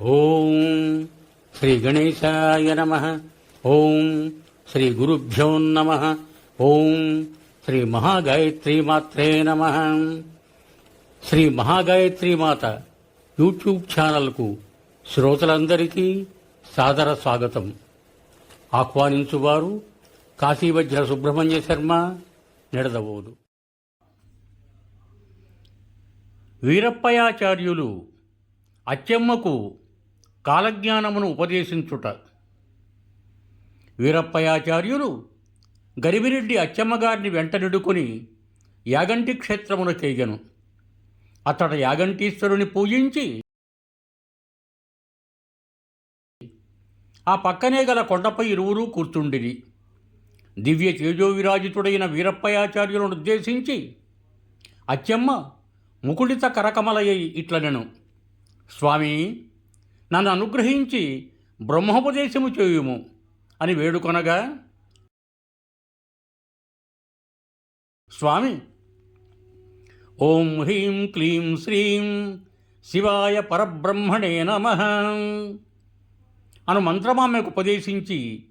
ఓం శ్రీ గణేశాయ నమ. ఓం శ్రీ గురుభ్యో నమ. ఓం శ్రీ మహాగాయత్రి మాత్రే నమ. శ్రీ మహాగాయత్రి మాత యూట్యూబ్ ఛానల్కు శ్రోతలందరికీ సాదర స్వాగతం. ఆహ్వానించువారు కాశీవజ్ర సుబ్రహ్మణ్య శర్మ నిడదవోదు. వీరప్పయాచార్యులు అచ్చెమ్మకు కాలజ్ఞానమును ఉపదేశించుట. వీరప్పయాచార్యులు గరివిరెడ్డి అచ్చమ్మగారిని వెంటనిడుకొని యాగంటి క్షేత్రమును చేయగను అతడ యాగంటీశ్వరుని పూజించి ఆ పక్కనే గల కొండపై ఇరువురు కూర్చుండిరి. దివ్య తేజోవిరాజితుడైన వీరప్పయాచార్యులను ఉద్దేశించి అచ్చమ్మ ముకుళిత కరకమలయ్యి ఇట్లనెను. స్వామి నన్ను అనుగ్రహించి బ్రహ్మోపదేశము చేయుము అని వేడుకొనగా స్వామి ఓం హ్రీం క్లీం శ్రీం శివాయ పరబ్రహ్మణే నమ అను మంత్రమామెకు ఉపదేశించి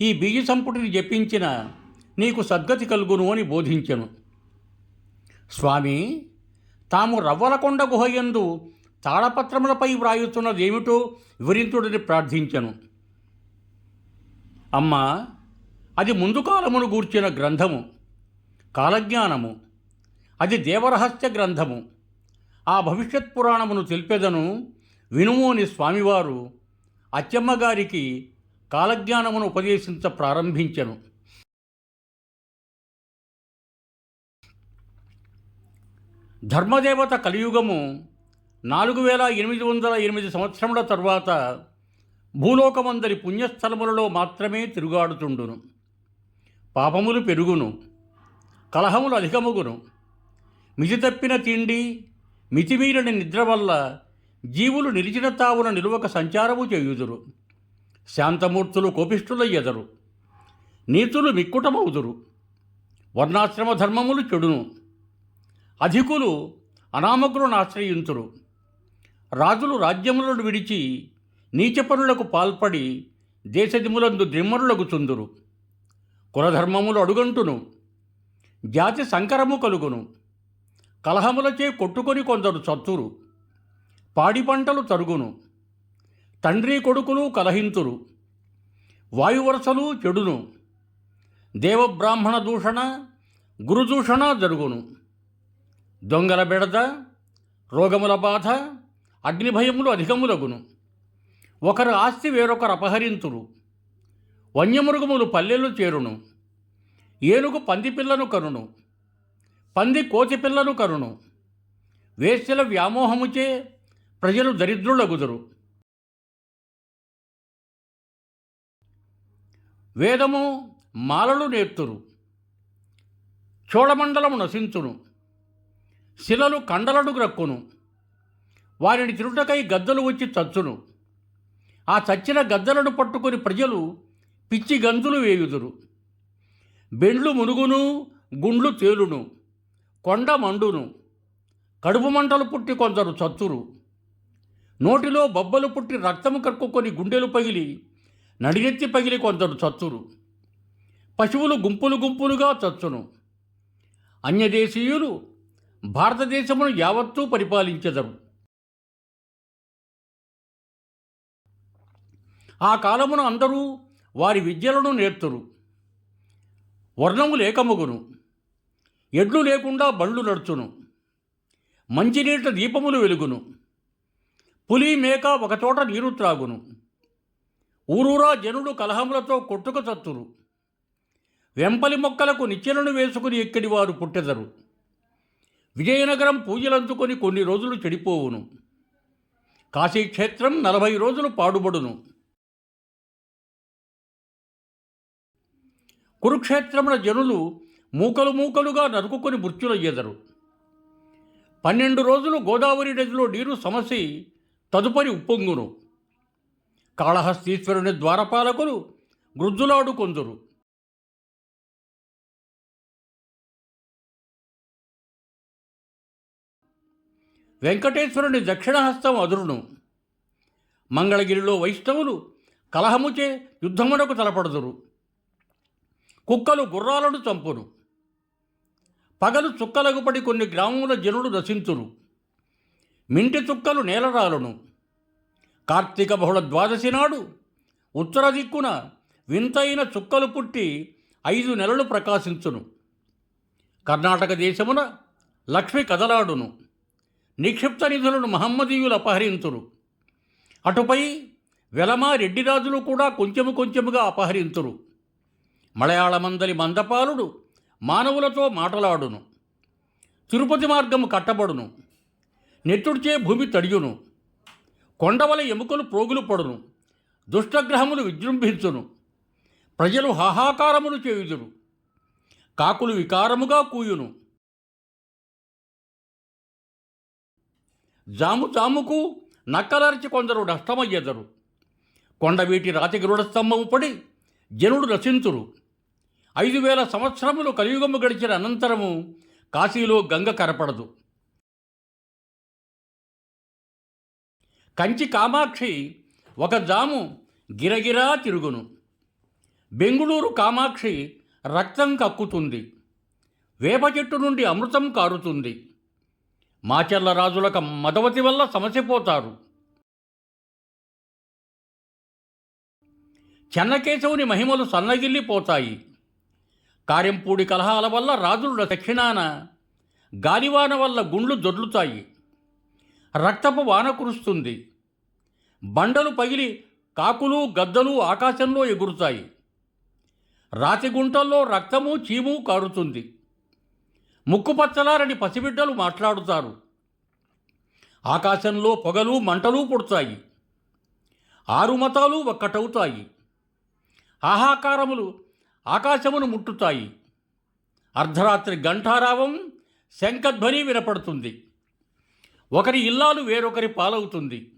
ఈ బీజ సంపుటిని జపించిన నీకు సద్గతి కలుగును అని బోధించెను. స్వామి తాము రవ్వలకొండ గుహయందు తాళపత్రములపై వ్రాయుతున్నదేమిటో వివరించుడని ప్రార్థించెను. అమ్మా అది ముందు కాలమును గూర్చిన గ్రంథము కాలజ్ఞానము. అది దేవరహస్య గ్రంథము. ఆ భవిష్యత్ పురాణమును తెలిపెదను వినుమోని స్వామివారు అచ్చమ్మగారికి కాలజ్ఞానమును ఉపదేశించ ప్రారంభించెను. ధర్మదేవత కలియుగము నాలుగు వేల ఎనిమిది వందల ఎనిమిది సంవత్సరముల తరువాత భూలోకమందరి పుణ్యస్థలములలో మాత్రమే తిరుగాడుతుండును. పాపములు పెరుగును కలహములు అధికముగును. మితి తప్పిన తిండి మితిమీరని నిద్ర వల్ల జీవులు నిలిచిన తావున నిలువక సంచారము చేయుదురు. శాంతమూర్తులు కోపిష్ఠులయ్యెదరు నీతులు మిక్కుటమవుదురు. వర్ణాశ్రమ ధర్మములు చెడును. అధికులు అనామకులను ఆశ్రయింతురు. రాజులు రాజ్యములను విడిచి నీచపనులకు పాల్పడి దేశదిములందు దిమ్మరులకు చుందురు. కులధర్మములు అడుగంటును. జాతి సంకరము కలుగును. కలహములచే కొట్టుకొని కొందరు చత్తురు. పాడి పంటలు తరుగును. తండ్రి కొడుకులు కలహింతురు. వాయువరసలు చెడును. దేవబ్రాహ్మణ దూషణ గురుదూషణ జరుగును. దొంగల బెడద రోగముల బాధ అగ్నిభయములు అధికములగును. ఒకరు ఆస్తి వేరొకరు అపహరింతురు. వన్యమృగములు పల్లెలు చేరును. ఏనుగు పంది పిల్లను కరును పంది కోతి పిల్లను కరును వేశ్యల వ్యామోహముచే ప్రజలు దరిద్రులగుదురు. వేదము మాలలు నేర్తురు. చోళమండలము నశించును. శిలలు కండలను గ్రక్కును. వారిని తిరుటకై గద్దలు వచ్చి చచ్చును. ఆ చచ్చిన గద్దలను పట్టుకొని ప్రజలు పిచ్చి గంతులు వేయుదురు. బెండ్లు మునుగును గుండ్లు తేలును కొండ మండును కడుపు మంటలు పుట్టి కొందరు చచ్చురు. నోటిలో బొబ్బలు పుట్టి రక్తము కక్కుకొని గుండెలు పగిలి నడినెత్తి పగిలి కొందరు చచ్చురు. పశువులు గుంపులు గుంపులుగా చచ్చును. అన్యదేశీయులు భారతదేశమును యావత్తూ పరిపాలించెదరు. ఆ కాలమున అందరూ వారి విద్యలను నేర్తురు. వర్ణము లేకముగును. ఎడ్లు లేకుండా బండ్లు నడుచును. మంచినీట దీపములు వెలుగును. పులి మేక ఒకచోట నీరు త్రాగును. ఊరూరా జనుడు కలహములతో కొట్టుక చత్తురు. వెంపలి మొక్కలకు నిచ్చెనను వేసుకుని ఎక్కడి వారు పుట్టెదరు. విజయనగరం పూజలందుకొని కొన్ని రోజులు చెడిపోవును. కాశీక్షేత్రం నలభై రోజులు పాడుబడును. కురుక్షేత్రమున జనులు మూకలు మూకలుగా నరుకుకొని మృత్యులయ్యేదరు పన్నెండు రోజులు గోదావరి నదిలో నీరు సమసి తదుపరి ఉప్పొంగును. కాళహస్తీశ్వరుని ద్వారపాలకులు గృద్ధులాడు కొందరు. వెంకటేశ్వరుని దక్షిణహస్తం అదురును. మంగళగిరిలో వైష్ణవులు కలహముచే యుద్ధమునకు తలపడుదురు. కుక్కలు గుర్రాలను చంపును. పగలు చుక్కలకు పడి కొన్ని గ్రామముల జనులు రసించురు మింటి చుక్కలు నేలరాలును. కార్తీక బహుళ ద్వాదశి నాడు ఉత్తర దిక్కున వింతైన చుక్కలు పుట్టి ఐదు నెలలు ప్రకాశించును. కర్ణాటక దేశమున లక్ష్మి కదలాడును. నిక్షిప్త నిధులను మహమ్మదీయులు అపహరించురు. అటుపై వెలమా రెడ్డిరాజులు కూడా కొంచెము కొంచెముగా అపహరించురు. మలయాళమందలి మందపాలుడు మానవులతో మాటలాడును. తిరుపతి మార్గము కట్టబడును. నెత్తుడిచే భూమి తడియును. కొండవల ఎముకలు ప్రోగులు పడును. దుష్టగ్రహములు విజృంభించును. ప్రజలు హాహాకారములు చేయుదురు. కాకులు వికారముగా కూయును. జాము జాముకు నక్కలరిచి కొందరు నష్టమయ్యెదరు. కొండవీటి రాతి గరుడస్తంభము పడి జనుడు రచించురు ఐదు వేల సంవత్సరములు కలియుగము గడిచిన అనంతరము కాశీలో గంగ కనపడదు కంచి కామాక్షి ఒక జాము గిరగిరా తిరుగును. బెంగుళూరు కామాక్షి రక్తం కక్కుతుంది. వేప చెట్టు నుండి అమృతం కారుతుంది. మాచర్ల రాజులకు మదవతి వల్ల సమసిపోతారు. చెన్నకేశవుని మహిమలు సన్నగిల్లిపోతాయి. కార్యంపూడి కలహాల వల్ల రాజుల దక్షిణాన గాలివాన వల్ల గుండ్లు దొర్లుతాయి రక్తపు వాన కురుస్తుంది. బండలు పగిలి కాకులు గద్దలు ఆకాశంలో ఎగురుతాయి. రాతి గుంటల్లో రక్తము చీము కారుతుంది. ముక్కుపచ్చలారని పసిబిడ్డలు మాట్లాడుతారు. ఆకాశంలో పొగలు మంటలు పుడతాయి. ఆరు మతాలు ఒక్కటవుతాయి. ఆహాకారములు ఆకాశమును ముట్టుతాయి. అర్ధరాత్రి ఘంటారావం శంఖధ్వని వినపడుతుంది. ఒకరి ఇల్లాలు వేరొకరి పాలవుతుంది.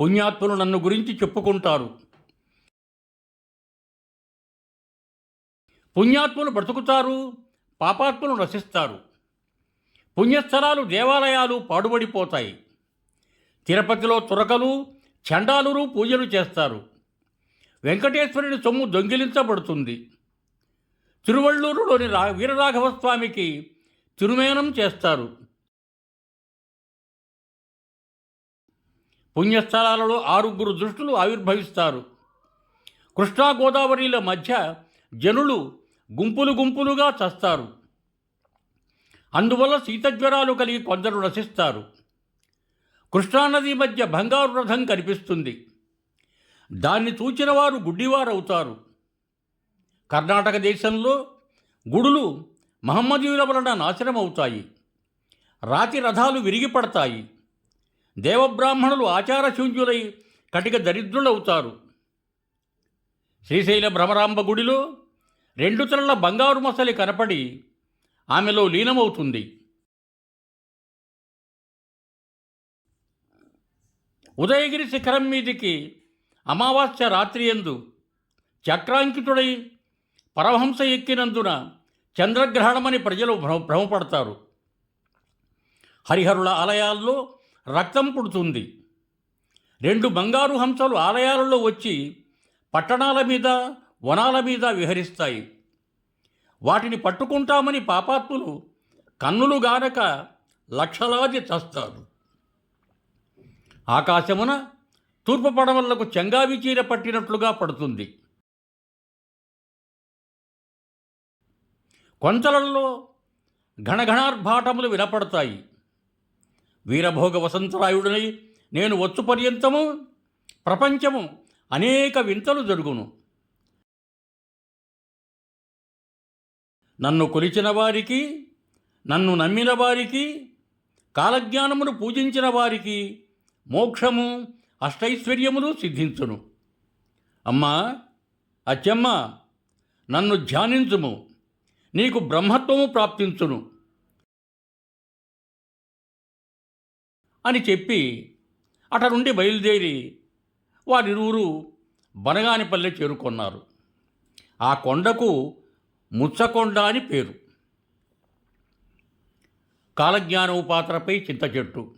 పుణ్యాత్ములు నన్ను గురించి చెప్పుకుంటారు. పుణ్యాత్ములు బ్రతుకుతారు పాపాత్ములు నశిస్తారు. పుణ్యస్థలాలు దేవాలయాలు పాడుబడిపోతాయి. తిరుపతిలో తురకలు చండాలురు పూజలు చేస్తారు. వెంకటేశ్వరుని సొమ్ము దొంగిలించబడుతుంది. తిరువళ్ళూరులోని రా వీరరాఘవస్వామికి తిరుమేనం చేస్తారు. పుణ్యస్థలాలలో ఆరుగురు దృష్టులు ఆవిర్భవిస్తారు. కృష్ణా గోదావరిల మధ్య జనులు గుంపులు గుంపులుగా చస్తారు. అందువల్ల శీతజ్వరాలు కలిగి కొందరు నశిస్తారు. కృష్ణానది మధ్య బంగారు రథం కనిపిస్తుంది. దాన్ని చూచిన వారు గుడ్డివారవుతారు. కర్ణాటక దేశంలో గుడులు మహమ్మదీయుల వలన నాశనమవుతాయి. రాతి రథాలు విరిగిపడతాయి. దేవబ్రాహ్మణులు ఆచారశూన్యులై కటిక దరిద్రులవుతారు. శ్రీశైల భ్రమరాంబ గుడిలో రెండు తలల బంగారు మసలి కనపడి ఆమెలో లీనమవుతుంది. ఉదయగిరి శిఖరం మీదికి అమావాస్య రాత్రి ఎందు చక్రాంకితుడై పరమహంస ఎక్కినందున చంద్రగ్రహణమని ప్రజలు భ్రమ భ్రమపడతారు. హరిహరుల ఆలయాల్లో రక్తం పుడుతుంది. రెండు బంగారు హంసలు ఆలయాలలో వచ్చి పట్టణాల మీద వనాల మీద విహరిస్తాయి. వాటిని పట్టుకుంటామని పాపాత్ములు కన్నులు గానక లక్షలాది చస్తారు. ఆకాశమున తూర్పు పడవలకు చెంగావి చీర పట్టినట్లుగా పడుతుంది. కొంచలలో ఘనఘనార్భాటములు వినపడతాయి. వీరభోగ వసంతరాయుడనై నేను వచ్చు పర్యంతము ప్రపంచము అనేక వింతలు జరుగును. నన్ను కొలిచిన వారికి నన్ను నమ్మిన వారికి కాలజ్ఞానమును పూజించిన వారికి మోక్షము అష్టైశ్వర్యములు సిద్ధించును. అమ్మా అచ్చమ్మ నన్ను ధ్యానించుము. నీకు బ్రహ్మత్వము ప్రాప్తించును. అని చెప్పి అట నుండి బయలుదేరి వారిరువురు బనగానిపల్లె చేరుకున్నారు. ఆ కొండకు ముచ్చకొండ అని పేరు. కాలజ్ఞానోపాత్రపై చింత చెట్టు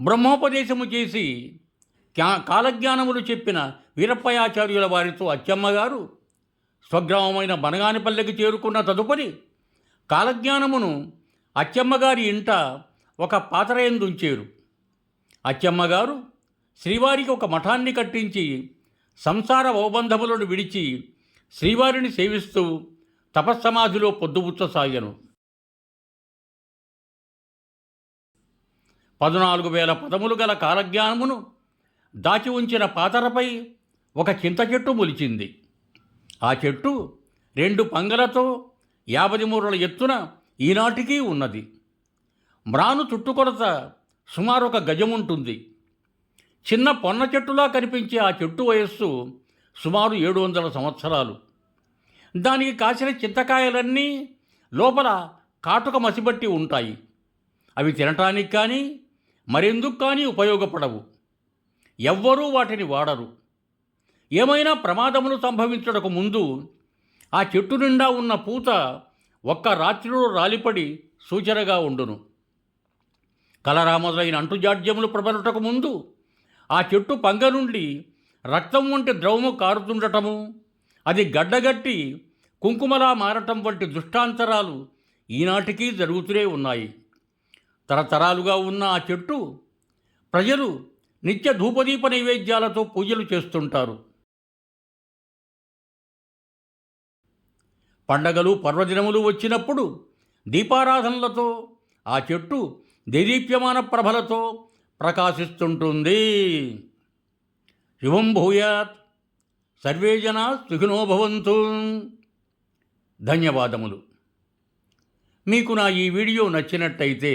బ్రహ్మోపదేశము చేసి కాలజ్ఞానములు చెప్పిన వీరప్పయాచార్యుల వారితో అచ్చమ్మగారు స్వగ్రామమైన బనగానిపల్లెకి చేరుకున్న తదుపరి కాలజ్ఞానమును అచ్చమ్మగారి ఇంట ఒక పాతరయందుంచేరు. అచ్చమ్మగారు శ్రీవారికి ఒక మఠాన్ని కట్టించి సంసార ఓబంధములను విడిచి శ్రీవారిని సేవిస్తూ తపస్సమాధిలో పొద్దుబుచ్చసాగను. పదునాలుగు వేల పదములు గల కాలజ్ఞానమును దాచి ఉంచిన పాతరపై ఒక చింత చెట్టు మొలిచింది. ఆ చెట్టు రెండు పంగలతో యాభై మూరల ఎత్తున ఈనాటికి ఉన్నది. మ్రాను చుట్టుకొలత సుమారు ఒక గజముంటుంది. చిన్న పొన్న చెట్టులా కనిపించే ఆ చెట్టు వయస్సు సుమారు ఏడు వందల సంవత్సరాలు. దానికి కాసిన చింతకాయలన్నీ లోపల కాటుక మసిబట్టి ఉంటాయి. అవి తినటానికి కానీ మరెందుకు కానీ ఉపయోగపడవు. ఎవ్వరూ వాటిని వాడరు. ఏమైనా ప్రమాదములు సంభవించడకు ముందు ఆ చెట్టు నిండా ఉన్న పూత ఒక్క రాత్రిలో రాలిపడి సూచనగా ఉండును. కలరామదులైన అంటుజాడ్యములు ప్రబలుటకు ముందు ఆ చెట్టు పంగ నుండి రక్తం వంటి ద్రవము కారుతుండటము అది గడ్డగట్టి కుంకుమలా మారటం వంటి దుష్టాంతరాలు ఈనాటికి జరుగుతూనే ఉన్నాయి. తరతరాలుగా ఉన్న ఆ చెట్టు ప్రజలు నిత్య ధూపదీప నైవేద్యాలతో పూజలు చేస్తుంటారు. పండగలు పర్వదినములు వచ్చినప్పుడు దీపారాధనలతో ఆ చెట్టు దేదీప్యమాన ప్రభలతో ప్రకాశిస్తుంటుంది. శుభం భూయాత్. సర్వే జనా సుఖినోభవంతు ధన్యవాదములు. మీకు నా ఈ వీడియో నచ్చినట్టయితే